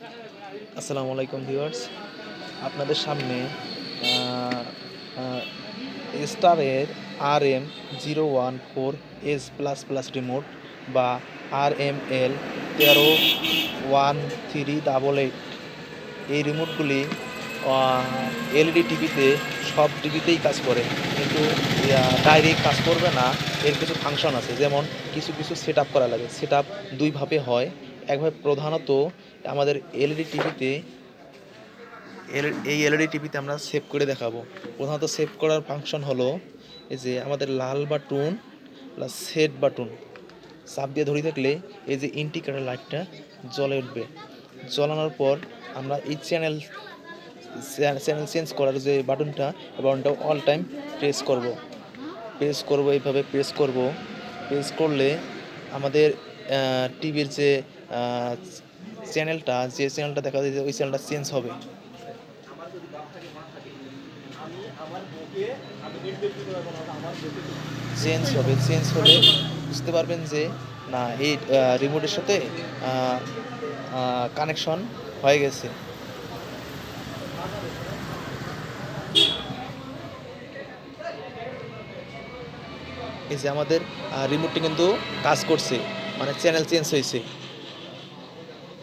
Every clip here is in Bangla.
আসসালামু আলাইকুম ভিউয়ার্স। আপনাদের সামনে স্টারের R M zero one four S plus plus remote বা আর এম এল তেরো ওয়ান থ্রি ডাবল এইট। এই রিমোটগুলি এলইডি টিভিতে, সব টিভিতেই কাজ করে। কিন্তু ডাইরেক্ট কাজ করবে না, এর কিছু ফাংশন আছে। যেমন, কিছু কিছু সেট করা লাগে। সেট দুইভাবে হয়। একভাবে প্রধানত আমাদের এলইডি টিভিতে এল এই এলইডি টিভিতে আমরা সেভ করে দেখাবো। প্রধানত সেভ করার ফাংশন হলো এই যে আমাদের লাল বাটন প্লাস সেট বাটন চাপ দিয়ে ধরে থাকলে এই যে ইন্ডিকেটার লাইটটা জ্বলে উঠবে। জ্বলানোর পর আমরা এই চ্যানেল চ্যানেল চেঞ্জ করার যে বাটনটা বাটনটা অল টাইম প্রেস করব। প্রেস করব, এইভাবে প্রেস করব। প্রেস করলে আমাদের টিভির যে চ্যানেলটা, যে চ্যানেলটা দেখা যায় ওই চ্যানেলটা চেঞ্জ হবে। চেঞ্জ হবে, চেঞ্জ হলে বুঝতে পারবেন যে, না, এই রিমোটের সাথে কানেকশন হয়ে গেছে। এই যে আমাদের রিমোটটি কিন্তু কাজ করছে মানে চ্যানেল চেঞ্জ হয়েছে।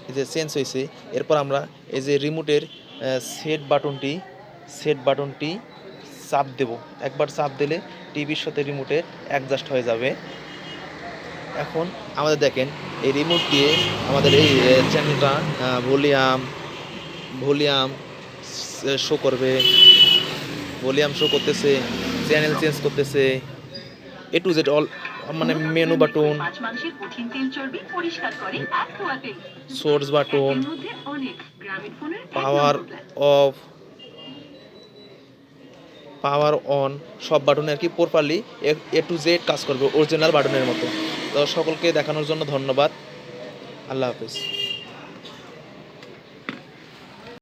এই যে চেঞ্জ হয়েছে, এরপর আমরা এই যে রিমোটের সেট বাটনটি সেট বাটনটি চাপ দেব। একবার চাপ দিলে টিভির সাথে রিমোটের অ্যাডজাস্ট হয়ে যাবে। এখন আমাদের দেখেন, এই রিমোট দিয়ে আমাদের এই চ্যানেলটা ভলিউম ভলিউম শো করবে। ভলিউম শো করতেছে চ্যানেল চেঞ্জ করতেছে। এ টু জেড অল মানে menu button source button power off power on সব বাটনে আর কি প্রপারলি এ টু জেড কাজ করবে অরিজিনাল বাটনের মতো। তো সকলকে দেখানোর জন্য ধন্যবাদ। আল্লাহ হাফিজ।